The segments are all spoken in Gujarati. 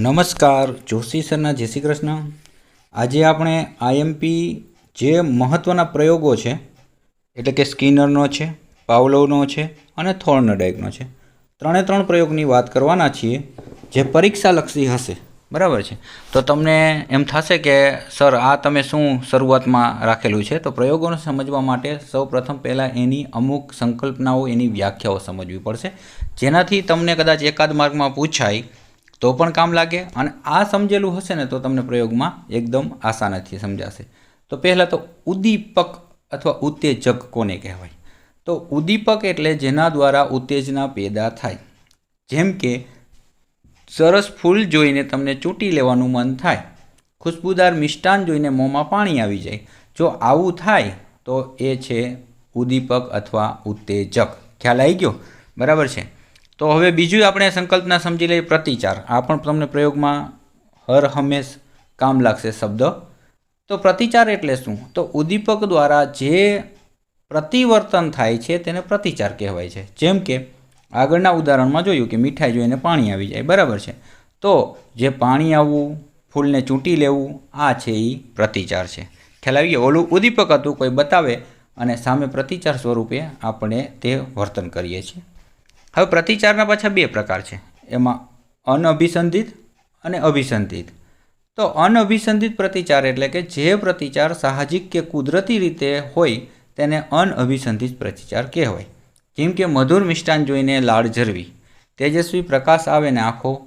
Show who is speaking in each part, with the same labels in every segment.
Speaker 1: નમસ્કાર, જોશી સરના જય શ્રી કૃષ્ણ. આજે આપણે આઈએમપી જે મહત્ત્વના પ્રયોગો છે, એટલે કે સ્કિનરનો છે પાવલોવનો છે અને થોર્નડાઇકનો છે, ત્રણે ત્રણ પ્રયોગની વાત કરવાના છીએ, જે પરીક્ષાલક્ષી હશે. બરાબર છે? તો તમને એમ થશે કે, સર, આ તમે શું શરૂઆતમાં રાખેલું છે? તો પ્રયોગોને સમજવા માટે સૌ પ્રથમ પહેલાં એની અમુક સંકલ્પનાઓ, એની વ્યાખ્યાઓ સમજવી પડશે. જેનાથી તમને કદાચ એકાદ માર્ગમાં પૂછાય તો પણ કામ લાગે અને આ સમજેલું હશે ને તો તમને પ્રયોગમાં એકદમ આસાનીથી સમજાશે. તો પહેલાં તો ઉદ્દીપક અથવા ઉત્તેજક કોને કહેવાય? તો ઉદ્દીપક એટલે જેના દ્વારા ઉત્તેજના પેદા થાય. જેમ કે, સરસ ફૂલ જોઈને તમને ચૂંટી લેવાનું મન થાય. ખુશ્બુદાર મિષ્ટાન જોઈને મોંમાં પાણી આવી જાય. જો આવું થાય, તો એ છે ઉદ્દીપક અથવા ઉત્તેજક. ખ્યાલ આવી ગયો? બરાબર છે. તો હવે બીજું આપણે સંકલ્પના સમજી લઈએ પ્રતિચાર. આ પણ તમને પ્રયોગમાં હર હંમેશ કામ લાગશે શબ્દ. તો પ્રતિચાર એટલે શું? તો ઉદ્દીપક દ્વારા જે પ્રતિવર્તન થાય છે તેને પ્રતિચાર કહેવાય છે. જેમ કે આગળના ઉદાહરણમાં જોયું કે મીઠાઈ જોઈને પાણી આવી જાય. બરાબર છે. તો જે પાણી આવવું, ફૂલને ચૂંટી લેવું, આ છે એ પ્રતિચાર છે. ખ્યાલ આવી ગયો? ઓલું ઉદ્દીપક હતું, કોઈ બતાવે અને સામે પ્રતિચાર સ્વરૂપે આપણે તે વર્તન કરીએ છીએ. હવે પ્રતિચારના પાછા બે પ્રકાર છે. એમાં અનઅભિસંધિત અને અભિસંધિત. તો અનઅભિસંધિત પ્રતિચાર એટલે કે જે પ્રતિચાર સાહજિક કે કુદરતી રીતે હોય તેને અનઅભિસંધિત પ્રતિચાર કહેવાય. જેમ કે મધુર મિષ્ટાન જોઈને લાળ ઝરવી, તેજસ્વી પ્રકાશ આવે ને આંખો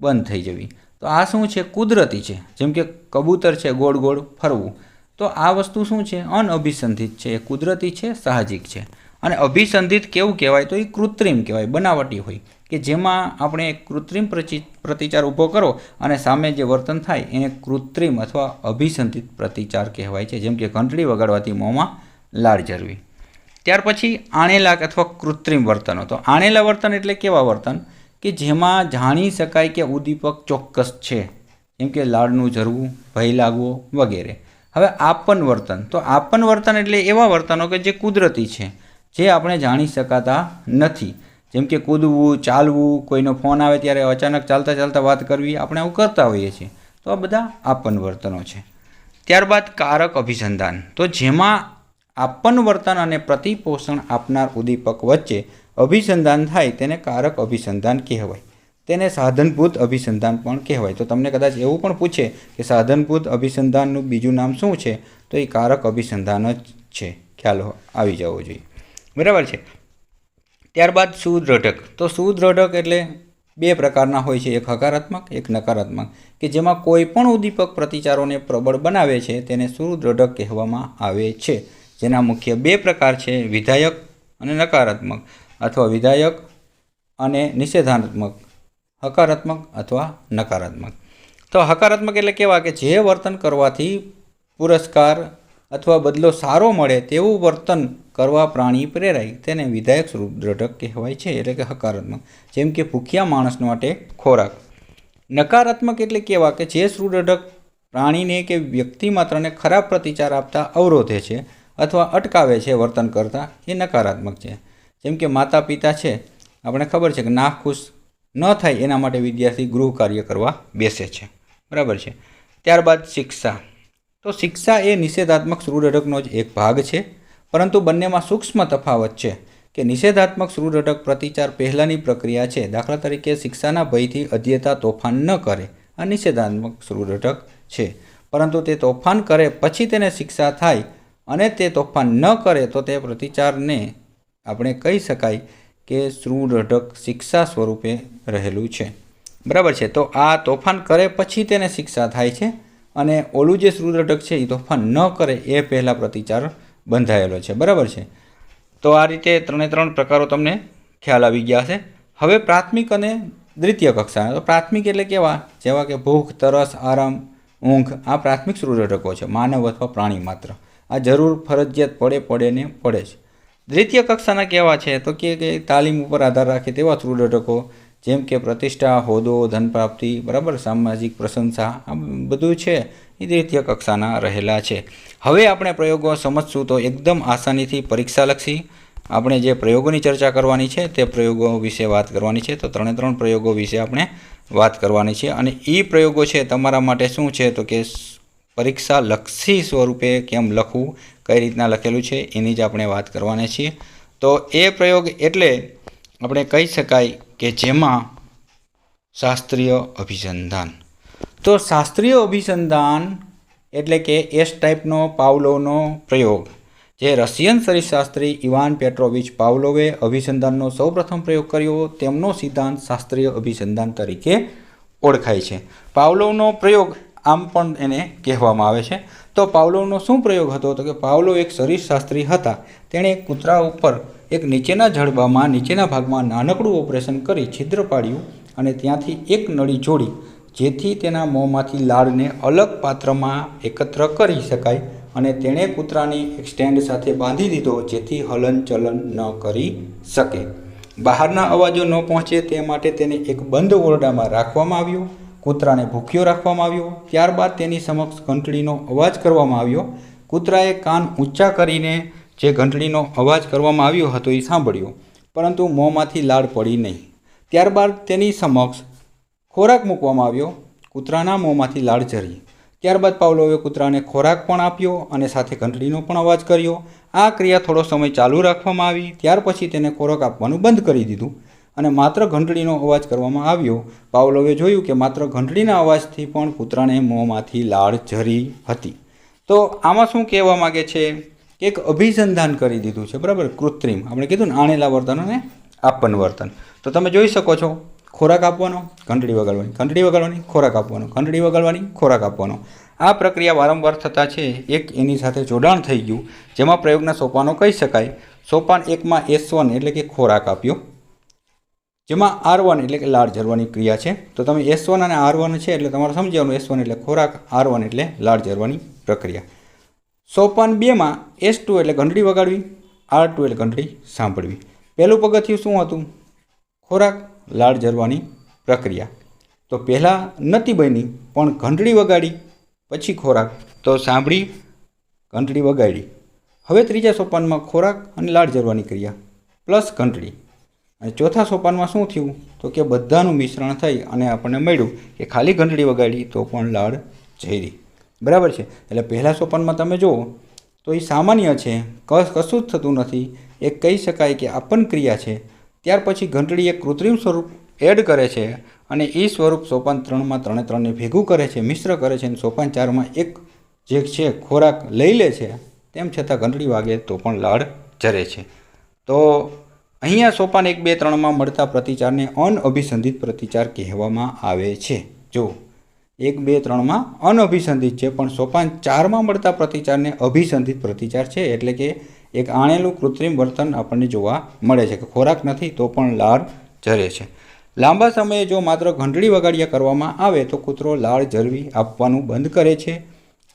Speaker 1: બંધ થઈ જવી. તો આ શું છે? કુદરતી છે. જેમ કે કબૂતર છે ગોળ ગોળ ફરવું. તો આ વસ્તુ શું છે? અનઅભિસંધિત છે. કુદરતી છે, સાહજિક છે. અને અભિસંધિત કેવું કહેવાય તો એ કૃત્રિમ કહેવાય, બનાવટી હોય. કે જેમાં આપણે કૃત્રિમ પ્રતિચાર ઊભો કરો અને સામે જે વર્તન થાય એને કૃત્રિમ અથવા અભિસંધિત પ્રતિચાર કહેવાય છે. જેમ કે ઘંટડી વગાડવાથી મોંમાં લાળ ઝરવી. ત્યાર પછી આણેલા અથવા કૃત્રિમ વર્તનો. તો આણેલા વર્તન એટલે કેવા વર્તન? કે જેમાં જાણી શકાય કે ઉદ્દીપક ચોક્કસ છે. જેમ કે લાળનું ઝરવું, ભય લાગવો વગેરે. હવે આપન વર્તન. તો આપન વર્તન એટલે એવા વર્તનો કે જે કુદરતી છે. જે આપણે જાણી શકાતા નથી. જેમ કે કૂદવું, ચાલવું, કોઈનો ફોન આવે ત્યારે અચાનક ચાલતા ચાલતા વાત કરવી, આપણે આવું કરતા હોઈએ છીએ. તો આ બધા આપન વર્તનો છે. ત્યારબાદ કારક અભિસંધાન. તો જેમાં આપન વર્તન અને પ્રતિપોષણ આપનાર ઉદ્દીપક વચ્ચે અભિસંધાન થાય તેને કારક અભિસંધાન કહેવાય. તેને સાધનભૂત અભિસંધાન પણ કહેવાય. તો તમને કદાચ એવું પણ પૂછે કે સાધનભૂત અભિસંધાનનું બીજું નામ શું છે? તો એ કારક અભિસંધાન જ છે. ખ્યાલ આવી જવો જોઈએ. બરાબર છે. ત્યારબાદ સુદ્રઢક. તો સુદ્રઢક એટલે બે પ્રકારના હોય છે. એક હકારાત્મક, એક નકારાત્મક. કે જેમાં કોઈ પણ ઉદ્દીપક પ્રતિચારોને પ્રબળ બનાવે છે તેને સુદ્રઢક કહેવામાં આવે છે. જેના મુખ્ય બે પ્રકાર છે, વિધાયક અને નકારાત્મક. અથવા વિધાયક અને નિષેધાત્મક. હકારાત્મક અથવા નકારાત્મક. તો હકારાત્મક એટલે કેવા? કે જે વર્તન કરવાથી પુરસ્કાર અથવા બદલો સારો મળે તેવું વર્તન કરવા પ્રાણી પ્રેરાય તેને વિધાયક સુદ્રઢક કહેવાય છે, એટલે કે હકારાત્મક. જેમ કે ભૂખ્યા માણસ માટે ખોરાક. નકારાત્મક એટલે કેવા કે જે સુદ્રઢક પ્રાણીને કે વ્યક્તિ માત્રને ખરાબ પ્રતિચાર આપતા અવરોધે છે અથવા અટકાવે છે વર્તન કરતાં, એ નકારાત્મક છે. જેમ કે માતા પિતા છે, આપણે ખબર છે કે નાખુશ ન થાય એના માટે વિદ્યાર્થી ગૃહ કાર્ય કરવા બેસે છે. બરાબર છે. ત્યારબાદ શિક્ષા. તો શિક્ષા એ નિષેધાત્મક સુદ્રઢકનો જ એક ભાગ છે. પરંતુ બંનેમાં સૂક્ષ્મ તફાવત છે કે નિષેધાત્મક સુદૃઢક પ્રતિચાર પહેલાંની પ્રક્રિયા છે. દાખલા તરીકે શિક્ષાના ભયથી અધ્યતા તોફાન ન કરે આ નિષેધાત્મક સુદૃઢક છે. પરંતુ તે તોફાન કરે પછી તેને શિક્ષા થાય અને તે તોફાન ન કરે તો તે પ્રતિચારને આપણે કહી શકાય કે શ્રુઢક શિક્ષા સ્વરૂપે રહેલું છે. બરાબર છે? તો આ તોફાન કરે પછી તેને શિક્ષા થાય છે અને ઓલું જે શ્રુઢક છે એ તોફાન ન કરે એ પહેલાં પ્રતિચાર બંધાયેલો છે. બરાબર છે? તો આ રીતે ત્રણે ત્રણ પ્રકારો તમને ખ્યાલ આવી ગયા હશે. હવે પ્રાથમિક અને દ્વિતીય કક્ષાના. તો પ્રાથમિક એટલે કેવા? જેવા કે ભૂખ, તરસ, આરામ, ઊંઘ. આ પ્રાથમિક સૂર્યઘટકો છે. માનવ અથવા પ્રાણી માત્ર. આ જરૂર ફરજિયાત પડે પડે ને પડે છે દ્વિતીય કક્ષાના કેવા છે? તો કે તાલીમ ઉપર આધાર રાખે તેવા સૂર્યઘટકો જેમ કે પ્રતિષ્ઠા, હોદો ધન પ્રાપ્તિ બરાબર? સામાજિક પ્રશંસા, આ બધું છે. દ્વિતીય કક્ષાના રહેલા છે. હવે આપણે પ્રયોગો સમજશું તો એકદમ આસાનીથી પરીક્ષાલક્ષી આપણે જે પ્રયોગોની ચર્ચા કરવાની છે તે પ્રયોગો વિશે વાત કરવાની છે. તો ત્રણે ત્રણ પ્રયોગો વિશે આપણે વાત કરવાની છે. અને એ પ્રયોગો છે તમારા માટે શું છે? તો કે પરીક્ષા લક્ષી સ્વરૂપે કેમ લખવું, કઈ રીતના લખેલું છે, એની જ આપણે વાત કરવાની છીએ. તો એ પ્રયોગ એટલે આપણે કહી શકાય કે જેમાં શાસ્ત્રીય અભિસંધાન. તો શાસ્ત્રીય અભિસંધાન એટલે કે એસ ટાઈપનો પાવલોનો પ્રયોગ, જે રશિયન શરીરશાસ્ત્રી ઇવાન પેટ્રોવિચ પાવલોવે અભિસંધાનનો સૌપ્રથમ પ્રયોગ કર્યો, તેમનો સિદ્ધાંત શાસ્ત્રીય અભિસંધાન તરીકે ઓળખાય છે. પાવલોવનો પ્રયોગ આમ પણ એને કહેવામાં આવે છે. તો પાવલોવનો શું પ્રયોગ હતો? તો કે પાવલો એક શરીરશાસ્ત્રી હતા. તેણે એક કૂતરા ઉપર એક નીચેના જડબામાં, નીચેના ભાગમાં નાનકડું ઓપરેશન કરી છિદ્ર પાડ્યું અને ત્યાંથી એક નળી જોડી જેથી તેના મોંમાંથી લાળને અલગ પાત્રમાં એકત્ર કરી શકાય અને તેણે કૂતરાની એક સ્ટેન્ડ સાથે બાંધી દીધો જેથી હલનચલન ન કરી શકે. બહારના અવાજો ન પહોંચે તે માટે તેને એક બંધ ઓરડામાં રાખવામાં આવ્યો. કૂતરાને ભૂખ્યો રાખવામાં આવ્યો. ત્યારબાદ તેની સમક્ષ ઘંટડીનો અવાજ કરવામાં આવ્યો. કૂતરાએ કાન ઊંચા કરીને જે ઘંટડીનો અવાજ કરવામાં આવ્યો હતો એ સાંભળ્યો, પરંતુ મોંમાંથી લાળ પડી નહીં. ત્યારબાદ તેની સમક્ષ ખોરાક મૂકવામાં આવ્યો, કૂતરાના મોંમાંથી લાળ ઝરી. ત્યારબાદ પાવલોવે કૂતરાને ખોરાક પણ આપ્યો અને સાથે ઘંટડીનો પણ અવાજ કર્યો. આ ક્રિયા થોડો સમય ચાલુ રાખવામાં આવી, ત્યાર પછી તેને ખોરાક આપવાનું બંધ કરી દીધું અને માત્ર ઘંટડીનો અવાજ કરવામાં આવ્યો. પાવલોવે જોયું કે માત્ર ઘંટડીના અવાજથી પણ કૂતરાને મોંમાંથી લાળ ઝરી હતી. તો આમાં શું કહેવા માગે છે? કે એક અભિસંધાન કરી દીધું છે, બરાબર? કૃત્રિમ. આપણે કીધું ને, આણેલા વર્તન અને આપન વર્તન. તો તમે જોઈ શકો છો ખોરાક આપવાનો, ઘંટડી વગાડવાની ઘંટડી વગાડવાની, ખોરાક આપવાનો, ઘંટડી વગાડવાની, ખોરાક આપવાનો. આ પ્રક્રિયા વારંવાર થતાં છે, એક એની સાથે જોડાણ થઈ ગયું, જેમાં પ્રયોગના સોપાનો કહી શકાય. સોપાન એકમાં એસ વન એટલે કે ખોરાક આપ્યો, જેમાં આર વન એટલે કે લાળ ઝરવાની ક્રિયા છે. તો તમે એસ વન અને આર વન છે એટલે તમારે સમજવાનું, એસ વન એટલે ખોરાક, આર વન એટલે લાળ ઝરવાની પ્રક્રિયા. સોપાન બેમાં એસ ટુ એટલે ઘંટડી વગાડવી, આર ટુ એટલે ઘંટડી સાંભળવી. પહેલું પગથિયું શું હતું? ખોરાક લાળ ઝરવાની પ્રક્રિયા. તો પહેલાં નથી બની, પણ ઘંટડી વગાડી, પછી ખોરાક. તો સાંભળી, ઘંટડી વગાડી. હવે ત્રીજા સોપાનમાં ખોરાક અને લાળ ઝરવાની ક્રિયા, પ્લસ ઘંટડી. અને ચોથા સોપાનમાં શું થયું? તો કે બધાનું મિશ્રણ થઈ અને આપણને મળ્યું કે ખાલી ઘંટડી વગાડી તો પણ લાળ ઝરી. બરાબર છે? એટલે પહેલા સોપાનમાં તમે જુઓ, તો એ સામાન્ય છે કશું જ થતું નથી. એ કહી શકાય કે આપન ક્રિયા છે. ત્યાર પછી ઘંટડી એક કૃત્રિમ સ્વરૂપ એડ કરે છે અને એ સ્વરૂપ સોપાન ત્રણમાં ત્રણે ત્રણને ભેગું કરે છે, મિશ્ર કરે છે અને સોપાન ચારમાં એક જે છે ખોરાક લઈ લે છે, તેમ છતાં ઘંટડી વાગે તો પણ લાળ જરે છે. તો અહીંયા સોપાન એક બે ત્રણમાં મળતા પ્રતિચારને અનઅભિસંધિત પ્રતિચાર કહેવામાં આવે છે. જો એક બે ત્રણમાં અનઅભિસંધિત છે, પણ સોપાન ચારમાં મળતા પ્રતિચારને અભિસંધિત પ્રતિચાર છે, એટલે કે એક આણેલું કૃત્રિમ વર્તન આપણને જોવા મળે છે કે ખોરાક નથી તો પણ લાળ ઝરે છે. લાંબા સમયે જો માત્ર ઘંટડી વગાડ્યા કરવામાં આવે તો કૂતરો લાળ ઝરવી આપવાનું બંધ કરે છે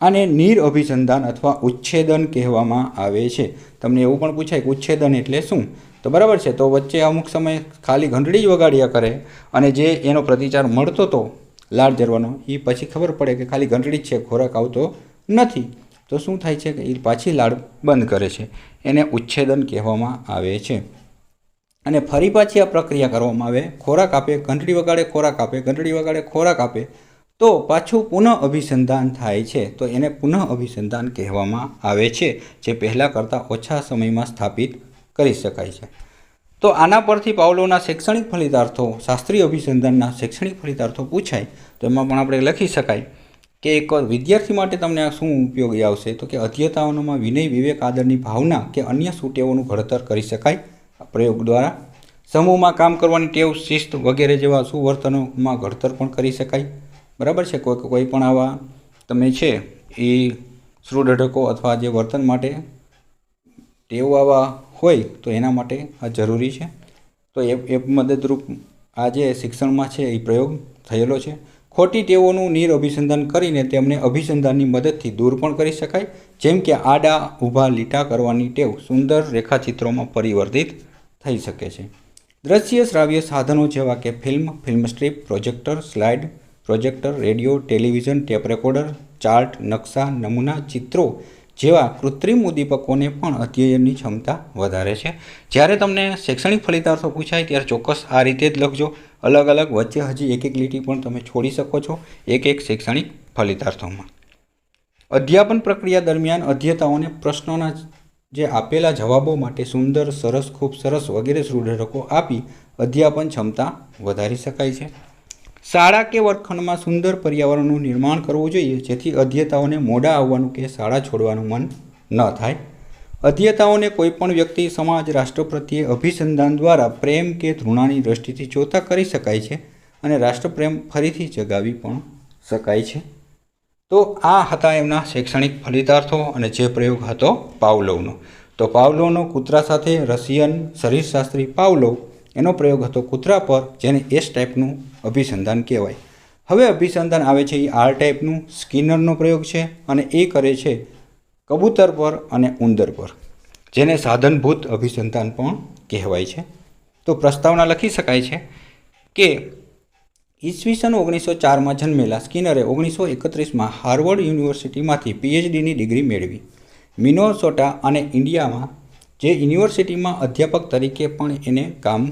Speaker 1: આને નીર અભિસંધાન અથવા ઉચ્છેદન કહેવામાં આવે છે. તમને એવું પણ પૂછાય કે ઉચ્છેદન એટલે શું? તો બરાબર છે, તો વચ્ચે અમુક સમય ખાલી ઘંટડી જ વગાડ્યા કરે અને જે એનો પ્રતિચાર મળતો હતો લાળ ઝરવાનો એ પછી ખબર પડે કે ખાલી ઘંટડી જ છે, ખોરાક આવતો નથી. તો શું થાય છે કે એ પાછી લાળ બંધ કરે છે. એને ઉચ્છેદન કહેવામાં આવે છે. અને ફરી પાછી આ પ્રક્રિયા કરવામાં આવે. ખોરાક આપે, ઘંટડી વગાડે, ખોરાક આપે, ઘંટડી વગાડે, ખોરાક આપે. તો પાછું પુનઃ અભિસંધાન થાય છે. તો એને પુનઃ અભિસંધાન કહેવામાં આવે છે, જે પહેલાં કરતાં ઓછા સમયમાં સ્થાપિત કરી શકાય છે. તો આના પરથી પાવલોના શૈક્ષણિક ફલિતાર્થો, શાસ્ત્રીય અભિસંધાનના શૈક્ષણિક ફલિતાર્થો પૂછાય. તો એમાં પણ આપણે લખી શકાય. કે એક વિદ્યાર્થી માટે તમને આ શું ઉપયોગી આવશે? તો કે અધ્યતાઓમાં વિનય, વિવેક, આદરની ભાવના કે અન્ય સુટેવોનું ઘડતર કરી શકાય પ્રયોગ દ્વારા. સમૂહમાં કામ કરવાની ટેવ, શિસ્ત વગેરે જેવા સુવર્તનોમાં ઘડતર પણ કરી શકાય. બરાબર છે? કોઈ કોઈ પણ આવા તમે છે એ સુદઢકો અથવા જે વર્તન માટે ટેવ આવા હોય તો એના માટે આ જરૂરી છે. તો એ એ મદદરૂપ આ જે શિક્ષણમાં છે એ પ્રયોગ થયેલો છે. ખોટી ટેવોનું નીર અભિસંધાન કરીને તેમને અભિસંધાનની મદદથી દૂર પણ કરી શકાય. જેમ કે આડા ઊભા લીટા કરવાની ટેવ સુંદર રેખાચિત્રોમાં પરિવર્તિત થઈ શકે છે. દ્રશ્ય શ્રાવ્ય સાધનો જેવા કે film film strip, projector, slide, projector, radio, television, tape recorder, chart, નકશા, નમૂના, ચિત્રો જેવા કૃત્રિમ ઉદ્દીપકોને પણ અધ્યયનની ક્ષમતા વધારે છે. જ્યારે તમને શૈક્ષણિક ફલિતાર્થો પૂછાય ત્યારે ચોક્કસ આ રીતે જ લખજો. અલગ અલગ વચ્ચે હજી એક એક લીટી પણ તમે છોડી શકો છો એક એક શૈક્ષણિક ફલિતાર્થોમાં. અધ્યાપન પ્રક્રિયા દરમિયાન અધ્યતાઓને પ્રશ્નોના જે આપેલા જવાબો માટે સુંદર, સરસ, ખૂબ સરસ વગેરે સુડરકો આપી અધ્યાપન ક્ષમતા વધારી શકાય છે. શાળા કે વર્ગખંડમાં સુંદર પર્યાવરણનું નિર્માણ કરવું જોઈએ જેથી અધ્યતાઓને મોડા આવવાનું કે શાળા છોડવાનું મન ન થાય. અધ્યતાઓને કોઈપણ વ્યક્તિ સમાજ રાષ્ટ્ર પ્રત્યે અભિસંધાન દ્વારા પ્રેમ કે ધૃણાની દ્રષ્ટિથી જોતા કરી શકાય છે અને રાષ્ટ્રપ્રેમ ફરીથી જગાવી પણ શકાય છે. તો આ હતા એમના શૈક્ષણિક ફલિતાર્થો અને જે પ્રયોગ હતો પાવલોવનો. તો પાવલોવનો કૂતરા સાથે રશિયન શરીરશાસ્ત્રી પાવલોવ, એનો પ્રયોગ હતો કૂતરા પર, જેને એસ ટાઈપનું અભિસંધાન કહેવાય. હવે અભિસંધાન આવે છે એ આર ટાઈપનું સ્કિનરનો પ્રયોગ છે અને એ કરે છે કબૂતર પર અને ઉંદર પર, જેને સાધનભૂત અભિસંધાન પણ કહેવાય છે. તો પ્રસ્તાવના લખી શકાય છે કે ઈસવીસન ઓગણીસો ચારમાં જન્મેલા સ્કિનરે ઓગણીસો એકત્રીસમાં હાર્વર્ડ યુનિવર્સિટીમાંથી પીએચડીની ડિગ્રી મેળવી. મિનોસોટા અને ઇન્ડિયામાં જે યુનિવર્સિટીમાં અધ્યાપક તરીકે પણ એને કામ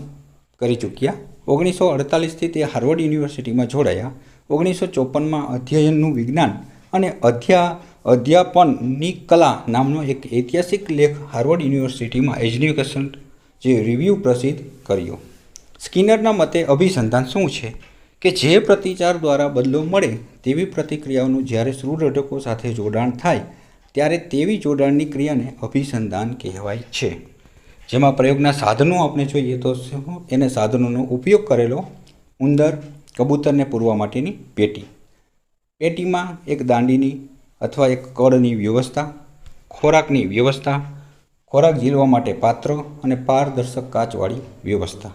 Speaker 1: કરી ચૂક્યા, ઓગણીસો અડતાલીસથી તે હાર્વર્ડ યુનિવર્સિટીમાં જોડાયા. ઓગણીસો ચોપનમાં અધ્યયનનું વિજ્ઞાન અને અધ્યા અધ્યાપનની કલા નામનો એક ઐતિહાસિક લેખ હાર્વર્ડ યુનિવર્સિટીમાં એજ્યુકેશન જે રિવ્યૂ પ્રસિદ્ધ કર્યો. સ્કિનરના મતે અભિસંધાન શું છે? કે જે પ્રતિચાર દ્વારા બદલો મળે તેવી પ્રતિક્રિયાઓનું જ્યારે સુરઢકો સાથે જોડાણ થાય, ત્યારે તેવી જોડાણની ક્રિયાને અભિસંધાન કહેવાય છે. જેમાં પ્રયોગના સાધનો આપણે જોઈએ તો એને સાધનોનો ઉપયોગ કરેલો ઉંદર, કબૂતરને પૂરવા માટેની પેટી. પેટીમાં એક દાંડીની અથવા એક કળની વ્યવસ્થા, ખોરાકની વ્યવસ્થા, ખોરાક ઝીલવા માટે પાત્રો અને પારદર્શક કાચવાળી વ્યવસ્થા,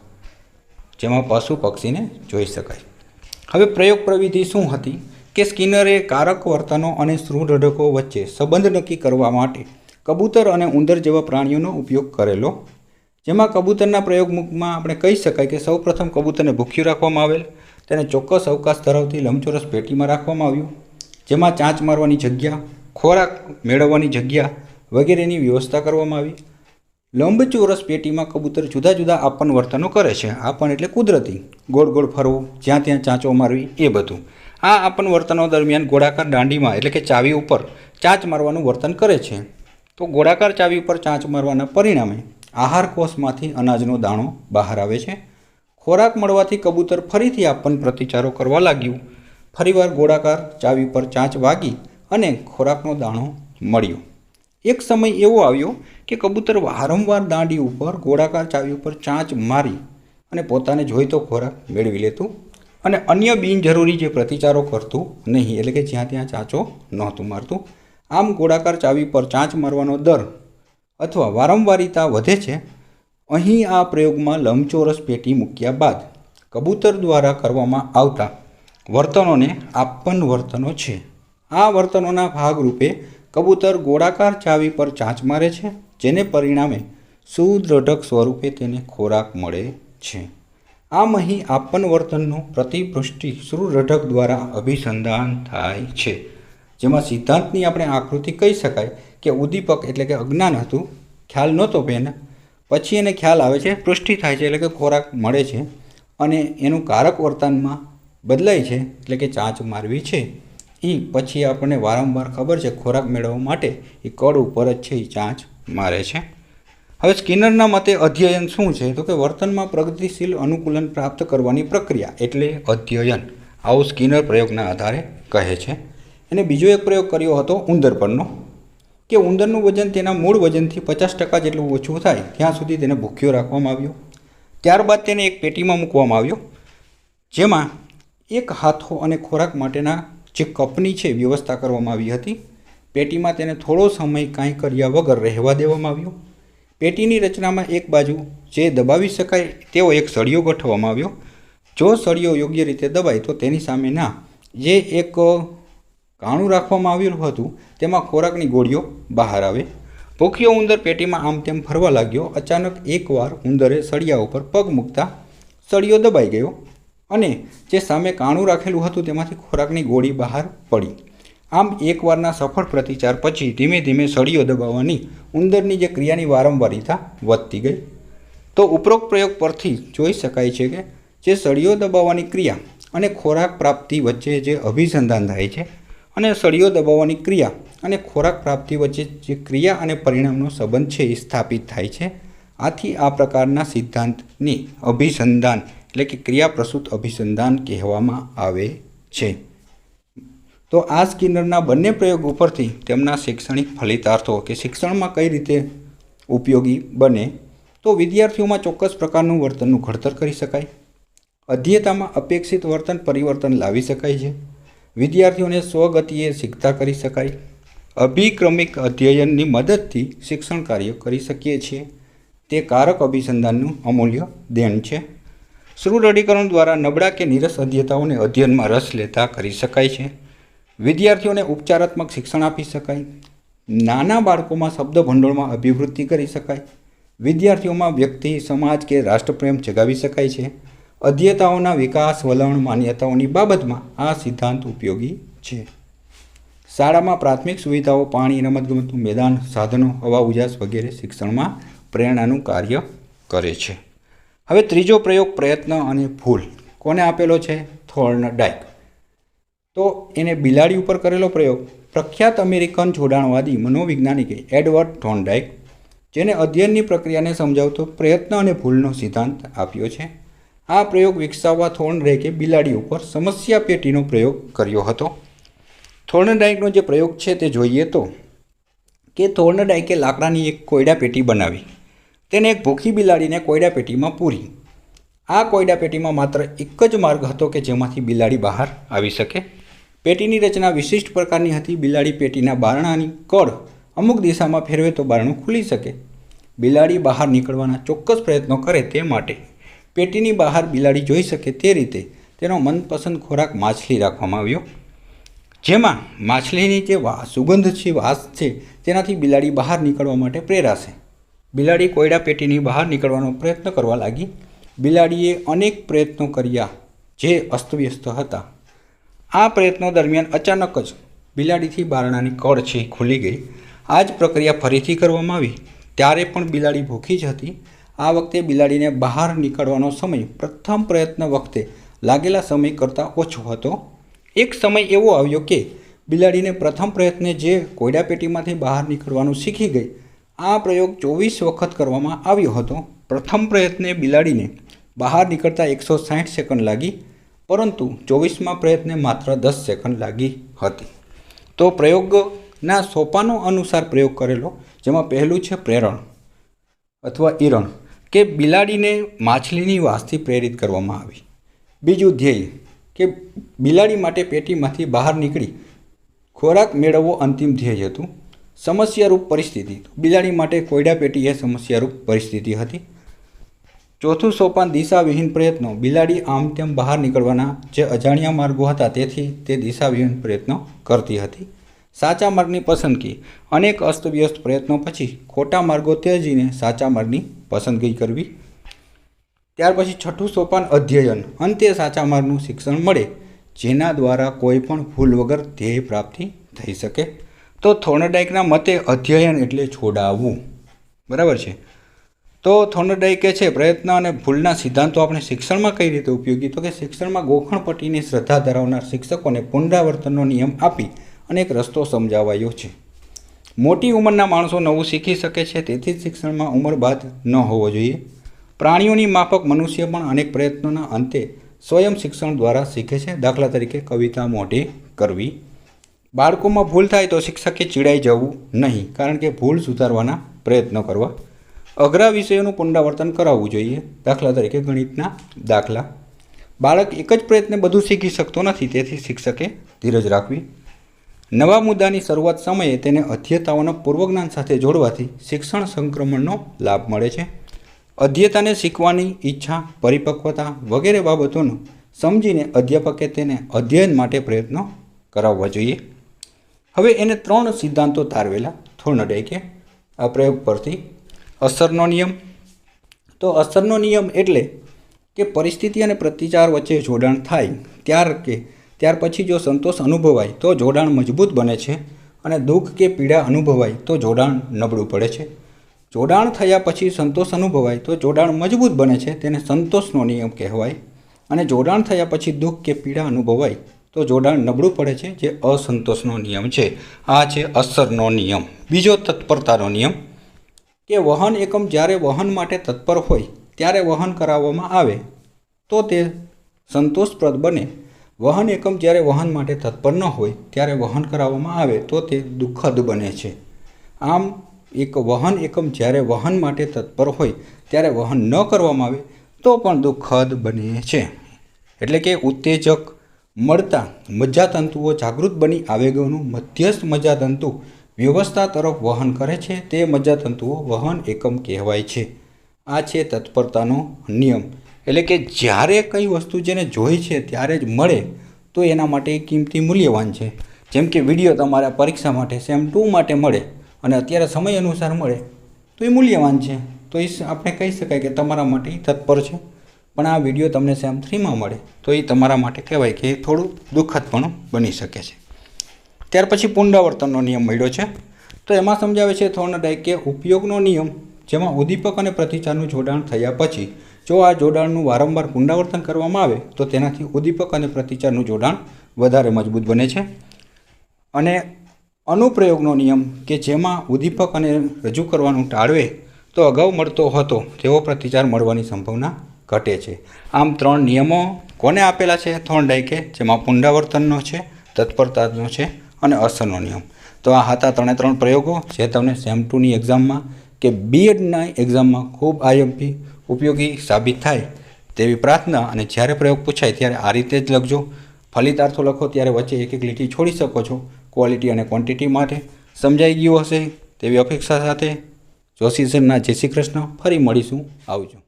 Speaker 1: જેમાં પશુ પક્ષીને જોઈ શકાય. હવે પ્રયોગ પ્રવિધિ શું હતી કે સ્કિનરે કારક વર્તનો અને સૃઢકો વચ્ચે સંબંધ નક્કી કરવા માટે કબૂતર અને ઉંદર જેવા પ્રાણીઓનો ઉપયોગ કરેલો, જેમાં કબૂતરના પ્રયોગમાં આપણે કહી શકાય કે સૌપ્રથમ કબૂતરને ભૂખ્યું રાખવામાં આવેલ, તેને ચોક્કસ અવકાશ ધરાવતી લંબચોરસ પેટીમાં રાખવામાં આવ્યું જેમાં ચાંચ મારવાની જગ્યા, ખોરાક મેળવવાની જગ્યા વગેરેની વ્યવસ્થા કરવામાં આવી. લંબચોરસ પેટીમાં કબૂતર જુદા જુદા આપણ વર્તનો કરે છે. આપણ એટલે કુદરતી. ગોળ ગોળ ફરવું, જ્યાં ત્યાં ચાંચો મારવી, એ બધું. આ આપણ વર્તનો દરમિયાન ગોળાકાર દાંડીમાં, એટલે કે ચાવી ઉપર, ચાંચ મારવાનું વર્તન કરે છે. તો ગોળાકાર ચાવી ઉપર ચાંચ મારવાના પરિણામે આહાર કોષમાંથી અનાજનો દાણો બહાર આવે છે. ખોરાક મળવાથી કબૂતર ફરીથી આપણ પ્રતિચારો કરવા લાગ્યું. ફરીવાર ગોળાકાર ચાવી પર ચાંચ વાગી અને ખોરાકનો દાણો મળ્યો. એક સમય એવો આવ્યો કે કબૂતર વારંવાર દાંડી ઉપર ગોળાકાર ચાવી ઉપર ચાંચ મારી અને પોતાને જોઈતો ખોરાક મેળવી લેતું અને અન્ય બિનજરૂરી જે પ્રતિચારો કરતું નહીં, એટલે કે જ્યાં ત્યાં ચાંચો નહોતું મારતું. આમ ગોળાકાર ચાવી પર ચાંચ મારવાનો દર અથવા વારંવારિતા વધે છે. અહીં આ પ્રયોગમાં લંબચોરસ પેટી મૂક્યા બાદ કબૂતર દ્વારા કરવામાં આવતા વર્તનોને આપન વર્તનો છે. આ વર્તનોના ભાગરૂપે કબૂતર ગોળાકાર ચાવી પર ચાંચ મારે છે, જેને પરિણામે સુદ્રઢક સ્વરૂપે તેને ખોરાક મળે છે. આમ અહીં આપન વર્તનનું પ્રતિપૃષ્ટિ સુરઢક દ્વારા અભિસંધાન થાય છે. જેમાં સિદ્ધાંતની આપણે આકૃતિ કહી શકાય કે ઉદ્દીપક એટલે કે અજ્ઞાન હતું. ખ્યાલ નહોતો પેન પછી એને ખ્યાલ આવે છે, પૃષ્ટિ થાય છે એટલે કે ખોરાક મળે છે. અને એનું કારક વર્તનમાં બદલાય છે, એટલે કે ચાંચ મારવી છે. એ પછી આપણને વારંવાર ખબર છે, ખોરાક મેળવવા માટે એ કળ ઉપર જ છે એ ચાંચ મારે છે. હવે સ્કિનરના મતે અધ્યયન શું છે? તો કે વર્તનમાં પ્રગતિશીલ અનુકૂલન પ્રાપ્ત કરવાની પ્રક્રિયા, એટલે અધ્યયન. આવું સ્કિનર પ્રયોગના આધારે કહે છે. એને બીજો એક પ્રયોગ કર્યો હતો, ઉંદર પરનો. કે ઉંદરનું વજન તેના મૂળ વજનથી પચાસ ટકા જેટલું ઓછું થાય, ત્યાં સુધી તેને ભૂખ્યો રાખવામાં આવ્યો. ત્યારબાદ તેને એક પેટીમાં મૂકવામાં આવ્યો. જેમાં એક હાથો અને ખોરાક માટેના જે કપની છે વ્યવસ્થા કરવામાં આવી હતી. પેટીમાં તેને થોડો સમય કાંઈ કર્યા વગર રહેવા દેવામાં આવ્યો. પેટીની રચનામાં એક બાજુ જે દબાવી શકાય તેવો એક સળિયો ગોઠવવામાં આવ્યો. જો સળિયો યોગ્ય રીતે દબાય તો તેની સામેના જે એક કાણું રાખવામાં આવેલું હતું તેમાં ખોરાકની ગોળીઓ બહાર આવે. ભૂખ્યો ઉંદર પેટીમાં આમ તેમ ફરવા લાગ્યો. અચાનક એકવાર ઉંદરે સળિયા ઉપર પગ મૂકતા સળિયો દબાઈ ગયો. અને જે સામે કાણું રાખેલું હતું તેમાંથી ખોરાકની ગોળી બહાર પડી. આમ એકવારના સફળ પ્રતિચાર પછી ધીમે ધીમે સળિયો દબાવવાની ઉંદરની જે ક્રિયાની વારંવારિતા વધતી ગઈ. તો ઉપરોક્ત પ્રયોગ પરથી જોઈ શકાય છે કે જે સળીઓ દબાવવાની ક્રિયા અને ખોરાક પ્રાપ્તિ વચ્ચે જે અભિસંધાન થાય છે અને સળીઓ દબાવવાની ક્રિયા અને ખોરાક પ્રાપ્તિ વચ્ચે જે ક્રિયા અને પરિણામનો સંબંધ છે એ સ્થાપિત થાય છે. આથી આ પ્રકારના સિદ્ધાંતની અભિસંધાન એટલે કે ક્રિયાપ્રસૂત અભિસંધાન કહેવામાં આવે છે. તો આ સ્કિનરના બંને પ્રયોગ ઉપરથી તેમના શૈક્ષણિક ફલિતાર્થો કે શિક્ષણમાં કઈ રીતે ઉપયોગી બને, તો વિદ્યાર્થીઓમાં ચોક્કસ પ્રકારનું વર્તનનું ઘડતર કરી શકાય. અધ્યતામાં અપેક્ષિત વર્તન પરિવર્તન લાવી શકાય છે. વિદ્યાર્થીઓને સ્વગતિએ શીખતા કરી શકાય. અભિક્રમિક અધ્યયનની મદદથી શિક્ષણ કાર્ય કરી શકીએ છીએ. તે કારક અભિસંધાનનું અમૂલ્ય દેણ છે. શ્રુરડીકરણ દ્વારા નબળા કે નીરસ અધ્યતાઓને અધ્યયનમાં રસ લેતા કરી શકાય છે. વિદ્યાર્થીઓને ઉપચારાત્મક શિક્ષણ આપી શકાય. નાના બાળકોમાં શબ્દ ભંડોળમાં અભિવૃદ્ધિ કરી શકાય. વિદ્યાર્થીઓમાં વ્યક્તિ, સમાજ કે રાષ્ટ્રપ્રેમ જગાવી શકાય છે. અધ્યતાઓના વિકાસ, વલણ, માન્યતાઓની બાબતમાં આ સિદ્ધાંત ઉપયોગી છે. શાળામાં પ્રાથમિક સુવિધાઓ, પાણી, રમતગમતનું મેદાન, સાધનો, હવા ઉજાસ વગેરે શિક્ષણમાં પ્રેરણાનું કાર્ય કરે છે. હવે ત્રીજો પ્રયોગ પ્રયત્ન અને ભૂલ. કોને આપેલો છે? થોર્ન ડાઇક તો એને બિલાડી ઉપર કરેલો પ્રયોગ. પ્રખ્યાત અમેરિકન જોડાણવાદી, મનોવૈજ્ઞાનિકે એડવર્ડ થોર્નડાઇક જેને અધ્યયનની પ્રક્રિયાને સમજાવતો પ્રયત્ન અને ભૂલનો સિદ્ધાંત આપ્યો છે. આ પ્રયોગ વિકસાવવા થોર્નડાઇકે બિલાડી ઉપર સમસ્યા પેટીનો પ્રયોગ કર્યો હતો. થોર્નડાઇકનો જે પ્રયોગ છે તે જોઈએ તો, કે થોર્નડાઇકે લાકડાની એક કોયડા પેટી બનાવી. તેને એક ભૂખી બિલાડીને કોયડા પેટીમાં પૂરી. આ કોયડા પેટીમાં માત્ર એક જ માર્ગ હતો કે જેમાંથી બિલાડી બહાર આવી શકે. પેટીની રચના વિશિષ્ટ પ્રકારની હતી. બિલાડી પેટીના બારણાની કળ અમુક દિશામાં ફેરવે તો બારણું ખુલી શકે. બિલાડી બહાર નીકળવાના ચોક્કસ પ્રયત્નો કરે તે માટે. પેટીની બહાર બિલાડી જોઈ શકે તે રીતે તેનો મનપસંદ ખોરાક માછલી રાખવામાં આવ્યો. જેમાં માછલીની જે સુગંધ છે, વાસ છે, તેનાથી બિલાડી બહાર નીકળવા માટે પ્રેરાશે. બિલાડી કોયડા પેટીની બહાર નીકળવાનો પ્રયત્ન કરવા લાગી. બિલાડીએ અનેક પ્રયત્નો કર્યા જે અસ્તવ્યસ્ત હતા. આ પ્રયત્નો દરમિયાન અચાનક જ બિલાડીથી બારણાની કળ છે ખુલી ગઈ. આ જ પ્રક્રિયા ફરીથી કરવામાં આવી. ત્યારે પણ બિલાડી ભૂખી જ હતી. આ વખતે બિલાડીને બહાર નીકળવાનો સમય પ્રથમ પ્રયત્ન વખતે લાગેલા સમય કરતાં ઓછો હતો. એક સમય એવો આવ્યો કે બિલાડીને પ્રથમ પ્રયત્ને જે કોયડા પેટીમાંથી બહાર નીકળવાનું શીખી ગઈ આ પ્રયોગ ચોવીસ વખત કરવામાં આવ્યો હતો. પ્રથમ પ્રયત્ને બિલાડીને બહાર નીકળતા એકસો સાઠ સેકન્ડ લાગી, પરંતુ ચોવીસમાં પ્રયત્ને માત્ર દસ સેકન્ડ લાગી હતી. તો પ્રયોગના સોપાનો અનુસાર પ્રયોગ કરેલો, જેમાં પહેલું છે પ્રેરણ અથવા ઈરણ, કે બિલાડીને માછલીની વાસથી પ્રેરિત કરવામાં આવી. બીજું ધ્યેય, કે બિલાડી માટે પેટીમાંથી બહાર નીકળી ખોરાક મેળવવો અંતિમ ધ્યેય હતું. સમસ્યારૂપ પરિસ્થિતિ. બિલાડી માટે કોયડા પેટી એ સમસ્યારૂપ પરિસ્થિતિ હતી. ચોથું સોપાન દિશાવિહીન પ્રયત્નો. બિલાડી આમ તેમ બહાર નીકળવાના જે અજાણ્યા માર્ગો હતા તેથી તે દિશાવિહીન પ્રયત્નો કરતી હતી. સાચા માર્ગની પસંદગી. અનેક અસ્તવ્યસ્ત પ્રયત્નો પછી ખોટા માર્ગો ત્યજીને સાચા માર્ગની પસંદગી કરવી. ત્યાર પછી છઠ્ઠું સોપાન અધ્યયન. અંતે સાચા માર્ગનું શિક્ષણ મળે, જેના દ્વારા કોઈ પણ ભૂલ વગર ધ્યેય પ્રાપ્તિ થઈ શકે. તો થોર્નડાઇકના મતે અધ્યયન એટલે છોડાવવું. બરાબર છે? તો થોર્નડાઇકે છે, પ્રયત્ન અને ભૂલના સિદ્ધાંતો આપણે શિક્ષણમાં કઈ રીતે ઉપયોગી? તો કે શિક્ષણમાં ગોખણપટ્ટીની શ્રદ્ધા ધરાવનાર શિક્ષકોને પુનરાવર્તનનો નિયમ આપી અને એક રસ્તો સમજાવાયો છે. મોટી ઉંમરના માણસો નવું શીખી શકે છે, તેથી જ શિક્ષણમાં ઉંમર બાદ ન હોવો જોઈએ. પ્રાણીઓની માફક મનુષ્ય પણ અનેક પ્રયત્નોના અંતે સ્વયં શિક્ષણ દ્વારા શીખે છે. દાખલા તરીકે કવિતા મોઢે કરવી. બાળકોમાં ભૂલ થાય તો શિક્ષકે ચીડાઈ જવું નહીં, કારણ કે ભૂલ સુધારવાના પ્રયત્નો કરવા. અઘરા વિષયોનું પુનરાવર્તન કરાવવું જોઈએ. દાખલા તરીકે ગણિતના દાખલા. બાળક એક જ પ્રયત્ને બધું શીખી શકતો નથી, તેથી શિક્ષકે ધીરજ રાખવી. નવા મુદ્દાની શરૂઆત સમયે તેને અધ્યતાઓના પૂર્વજ્ઞાન સાથે જોડવાથી શિક્ષણ સંક્રમણનો લાભ મળે છે. અધ્યતાને શીખવાની ઈચ્છા, પરિપક્વતા વગેરે બાબતોનું સમજીને અધ્યાપકે તેને અધ્યયન માટે પ્રયત્નો કરાવવા જોઈએ. હવે એને ત્રણ સિદ્ધાંતો તારવેલા. થોર્નડેકે આ પ્રયોગ પરથી. અસરનો નિયમ. તો અસરનો નિયમ એટલે કે પરિસ્થિતિ અને પ્રતિચાર વચ્ચે જોડાણ થાય ત્યાર કે ત્યાર પછી જો સંતોષ અનુભવાય તો જોડાણ મજબૂત બને છે અને દુઃખ કે પીડા અનુભવાય તો જોડાણ નબળું પડે છે. જોડાણ થયા પછી સંતોષ અનુભવાય તો જોડાણ મજબૂત બને છે તેને સંતોષનો નિયમ કહેવાય. અને જોડાણ થયા પછી દુઃખ કે પીડા અનુભવાય તો જોડાણ નબળું પડે છે, જે અસંતોષનો નિયમ છે. આ છે અસરનો નિયમ. બીજો તત્પરતાનો નિયમ કે વહન એકમ જ્યારે વહન માટે તત્પર હોય, ત્યારે વહન કરાવવામાં આવે. તો તે સંતોષપ્રદ બને. વહન એકમ જ્યારે વહન માટે તત્પર ન હોય, ત્યારે વહન કરાવવામાં આવે, તો તે દુઃખદ બને છે. આમ, એક વહન એકમ જ્યારે વહન માટે તત્પર હોય, ત્યારે વહન ન કરવામાં આવે, તો પણ દુઃખદ બને છે. એટલે કે ઉત્તેજક મળતા મજ્જાતંતુઓ જાગૃત બની આવેગોનું મધ્યસ્થ મજ્જાતંતુ વ્યવસ્થા તરફ વહન કરે છે, તે મજ્જાતંતુઓ વહન એકમ કહેવાય છે. આ છે તત્પરતાનો નિયમ. એટલે કે જ્યારે કઈ વસ્તુ જેને જોઈ છે, ત્યારે જ મળે, તો એના માટે એ કિંમતી મૂલ્યવાન છે. જેમ કે વીડિયો તમારા પરીક્ષા માટે સેમ ટુ માટે મળે અને અત્યારે સમય અનુસાર મળે, તો એ મૂલ્યવાન છે. તો એ આપણે કહી શકાય કે તમારા માટે તત્પર છે. પણ આ વીડિયો તમને સેમ થ્રીમાં મળે, તો એ તમારા માટે કહેવાય કે થોડું દુઃખદ પણ બની શકે છે. ત્યાર પછી પુનરાવર્તનનો નિયમ મળ્યો છે. તો એમાં સમજાવે છે થોર્નડાઇક કે ઉપયોગનો નિયમ, જેમાં ઉદ્દીપક અને પ્રતિચારનું જોડાણ થયા પછી, જો આ જોડાણનું વારંવાર પુનરાવર્તન કરવામાં આવે, તો તેનાથી ઉદ્દીપક અને પ્રતિચારનું જોડાણ વધારે મજબૂત બને છે. અને અનુપ્રયોગનો નિયમ કે જેમાં ઉદ્દીપક અને રજૂ કરવાનું ટાળવે, તો અગાઉ મળતો હતો, તેવો પ્રતિચાર મળવાની સંભાવના ઘટે છે. આમ ત્રણ નિયમો કોને આપેલા છે? થોર્નડાઇકે જેમાં પુનરાવર્તનનો છે, તત્પરતાનો છે અને અસરનો નિયમ. તો આ હતા ત્રણે ત્રણ પ્રયોગો જે તમને સેમ ટુની એક્ઝામમાં કે બીએડના એક્ઝામમાં ખૂબ આઈએમપી ઉપયોગી સાબિત થાય તેવી પ્રાર્થના અને જ્યારે પ્રયોગ પૂછાય ત્યારે આ રીતે જ લખજો. ફલિતાર્થો લખો ત્યારે વચ્ચે એક એક લીટી છોડી શકો છો. ક્વોલિટી અને ક્વોન્ટિટી માટે સમજાઈ ગયું હશે તેવી અપેક્ષા સાથે જોશી સરના જય શ્રી કૃષ્ણ. ફરી મળીશું. આવજો.